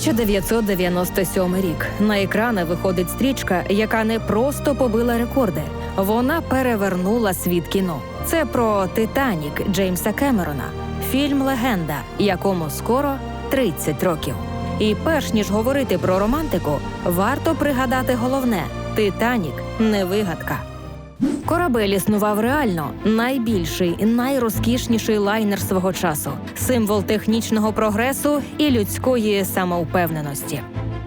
1997 рік на екрани виходить стрічка, яка не просто побила рекорди, вона перевернула світ кіно. Це про Титанік Джеймса Кемерона, фільм Легенда, якому скоро 30 років. І перш ніж говорити про романтику, варто пригадати головне: Титанік не вигадка. Корабель існував реально найбільший, найрозкішніший лайнер свого часу, символ технічного прогресу і людської самовпевненості.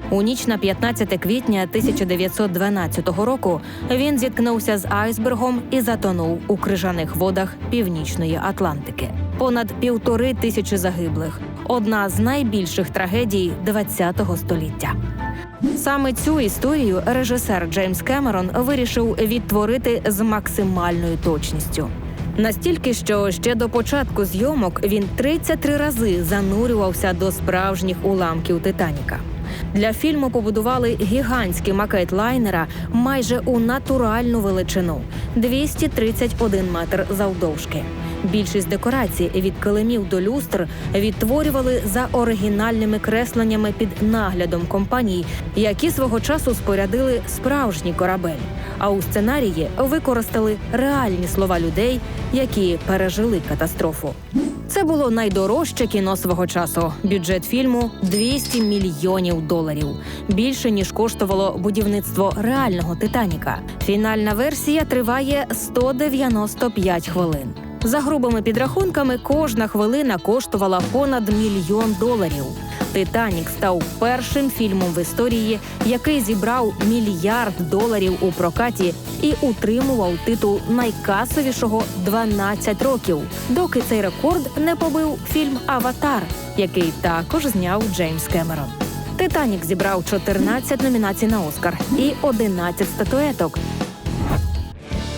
У ніч на 15 квітня 1912 року він зіткнувся з айсбергом і затонув у крижаних водах північної Атлантики. Понад півтори тисячі загиблих одна з найбільших трагедій ХХ століття. Саме цю історію режисер Джеймс Кемерон вирішив відтворити з максимальною точністю. Настільки, що ще до початку зйомок він 33 рази занурювався до справжніх уламків Титаніка. Для фільму побудували гігантський макет лайнера майже у натуральну величину 231 метр завдовжки. Більшість декорацій від килимів до люстр відтворювали за оригінальними кресленнями під наглядом компаній, які свого часу спорядили справжній корабель. А у сценарії використали реальні слова людей, які пережили катастрофу. Це було найдорожче кіно свого часу. Бюджет фільму 200 мільйонів доларів. Більше ніж коштувало будівництво реального Титаніка. Фінальна версія триває 195 хвилин. За грубими підрахунками, кожна хвилина коштувала понад мільйон доларів. Титанік став першим фільмом в історії, який зібрав мільярд доларів у прокаті і утримував титул найкасовішого 12 років, доки цей рекорд не побив фільм Аватар, який також зняв Джеймс Кемерон. Титанік зібрав 14 номінацій на Оскар і 11 статуеток.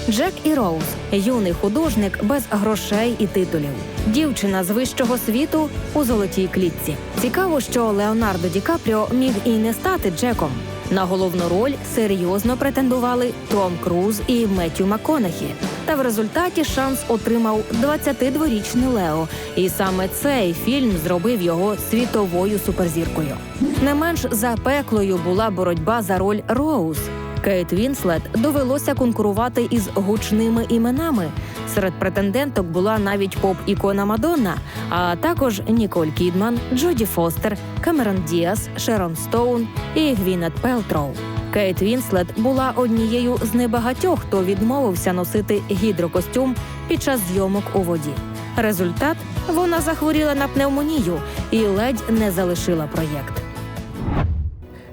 Джек і Роуз юний художник без грошей і титулів. Дівчина з вищого світу у золотій клітці. Цікаво, що Леонардо Ді Капріо міг і не стати Джеком. На головну роль серйозно претендували Том Круз і Меттю МакКонахі. Та в результаті шанс отримав 22-річний Лео, і саме цей фільм зробив його світовою суперзіркою. Не менш запеклою була боротьба за роль Роуз. Кейт Вінслет довелося конкурувати із гучними іменами. Серед претенденток була навіть поп-ікона Мадонна, а також Ніколь Кідман, Джоді Фостер, Камерон Діас, Шерон Стоун і Гвінет Пелтроу. Кейт Вінслет була однією з небагатьох, хто відмовився носити гідрокостюм під час зйомок у воді. Результат вона захворіла на пневмонію і ледь не залишила проєкт.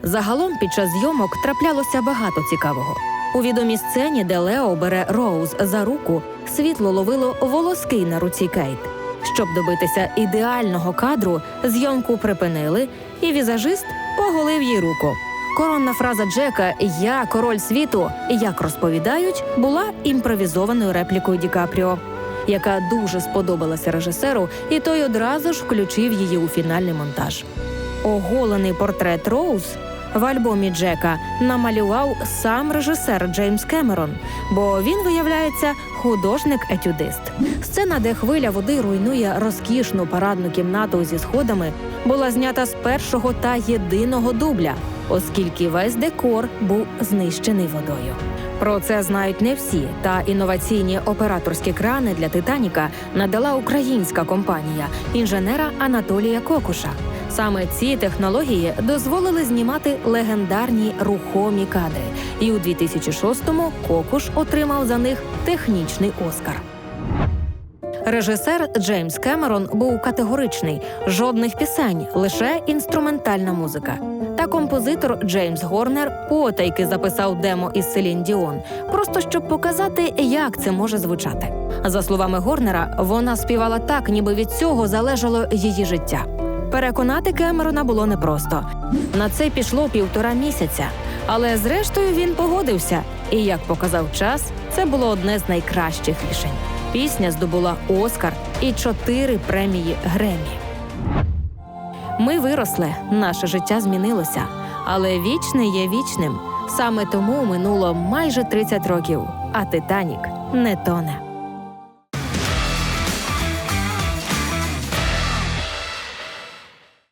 Загалом під час зйомок траплялося багато цікавого. У відомій сцені, де Лео бере Роуз за руку, світло ловило волоски на руці Кейт. Щоб добитися ідеального кадру, зйомку припинили, і візажист поголив їй руку. Коронна фраза Джека Я король світу, як розповідають, була імпровізованою реплікою Ді Капріо, яка дуже сподобалася режисеру, і той одразу ж включив її у фінальний монтаж. Оголений портрет Роуз в альбомі Джека намалював сам режисер Джеймс Кемерон, бо він виявляється художник-етюдист. Сцена, де хвиля води руйнує розкішну парадну кімнату зі сходами, була знята з першого та єдиного дубля, оскільки весь декор був знищений водою. Про це знають не всі, та інноваційні операторські крани для Титаніка надала українська компанія інженера Анатолія Кокуша. Саме ці технології дозволили знімати легендарні рухомі кадри, і у 2006-му Кокуш отримав за них технічний оскар. Режисер Джеймс Кемерон був категоричний: жодних пісень, лише інструментальна музика. Та композитор Джеймс Горнер потайки записав демо із Селін Діон, просто щоб показати, як це може звучати. За словами Горнера, вона співала так, ніби від цього залежало її життя. Переконати Кемерона було непросто. На це пішло півтора місяця. Але зрештою він погодився. І як показав час, це було одне з найкращих рішень. Пісня здобула Оскар і чотири премії Гремі. Ми виросли, наше життя змінилося, але вічне є вічним. Саме тому минуло майже 30 років, а Титанік не тоне.